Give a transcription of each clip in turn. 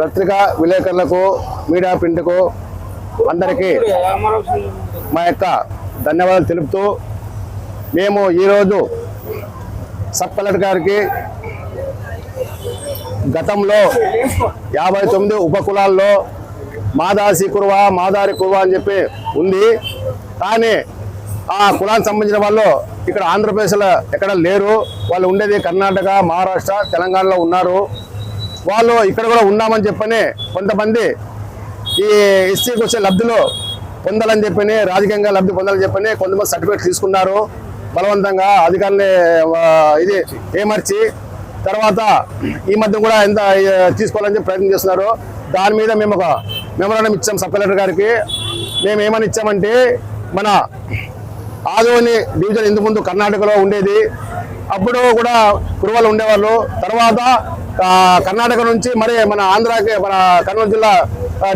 పత్రికా విలేకరులకు మీడియా ప్రింట్కు అందరికీ మా యొక్క ధన్యవాదాలు తెలుపుతూ మేము ఈరోజు సబ్ కలెక్టర్ గారికి గతంలో యాభై తొమ్మిది ఉపకులాల్లో మాదాసి కురువ మాదారి కురువ అని చెప్పి ఉంది. కానీ ఆ కులానికి సంబంధించిన వాళ్ళు ఇక్కడ ఆంధ్రప్రదేశ్లో ఎక్కడ లేరు. వాళ్ళు ఉండేది కర్ణాటక మహారాష్ట్ర తెలంగాణలో ఉన్నారు. వాళ్ళు ఇక్కడ కూడా ఉన్నామని చెప్పని కొంతమంది ఈ ఎస్సీకి వచ్చే లబ్ధులు పొందాలని చెప్పని రాజకీయంగా లబ్ధి పొందాలని చెప్పని కొంతమంది సర్టిఫికేట్ తీసుకున్నారు. బలవంతంగా అధికారులని ఇది ఏమర్చి తర్వాత ఈ మధ్య కూడా ఎంత తీసుకోవాలని చెప్పి ప్రయత్నం చేస్తున్నారు. దాని మీద మేము ఒక మెమరాండం ఇచ్చాం సబ్ కలెక్టర్ గారికి. మేము ఏమని ఇచ్చామంటే మన ఆదోని డివిజన్ ఇంతకుముందు కర్ణాటకలో ఉండేది. అప్పుడు కూడా కురువాళ్ళు ఉండేవాళ్ళు. తర్వాత కర్ణాటక నుంచి మరి మన ఆంధ్రాకి మన కర్నూలు జిల్లా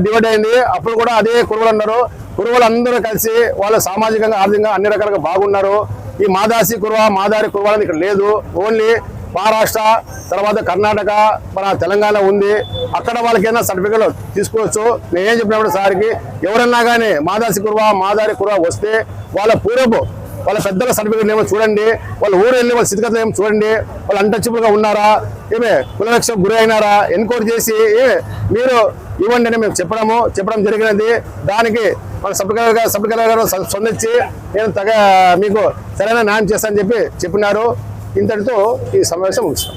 డివైడ్ అయింది. అప్పుడు కూడా అదే కురువులు అన్నారు. కురువలు అందరూ కలిసి వాళ్ళు సామాజికంగా ఆర్థికంగా అన్ని రకాలుగా బాగున్నారు. ఈ మాదాసి కురువ మాదారి కురువ ఇక్కడ లేదు. ఓన్లీ మహారాష్ట్ర తర్వాత కర్ణాటక మన తెలంగాణ ఉంది. అక్కడ వాళ్ళకి ఏదైనా సర్టిఫికేట్ తీసుకోవచ్చు. నేనేం చెప్పినప్పుడు సార్కి ఎవరన్నా కానీ మాదాసి కురువ మాదారి కురువ వస్తే వాళ్ళ పూర్వపు వాళ్ళ పెద్దల సర్టిఫికేట్ ఏమో చూడండి వాళ్ళ ఊరు వెళ్ళి వాళ్ళ స్థితిగతులు ఏమో చూడండి వాళ్ళు అన్టచబుల్గా ఉన్నారా ఏమే కులరక్షకు గురి అయినారా ఎన్క్వైరీ చేసి ఏ మీరు ఇవ్వండి అని మేము చెప్పడము చెప్పడం జరిగినది. దానికి మన సబ్కలర్ గారు సబ్ గారు స్పందించి నేను తగ మీకు సరైన న్యాయం చేస్తానని చెప్పి చెప్పినారు. ఇంతటితో ఈ సమావేశం ముగిస్తాం.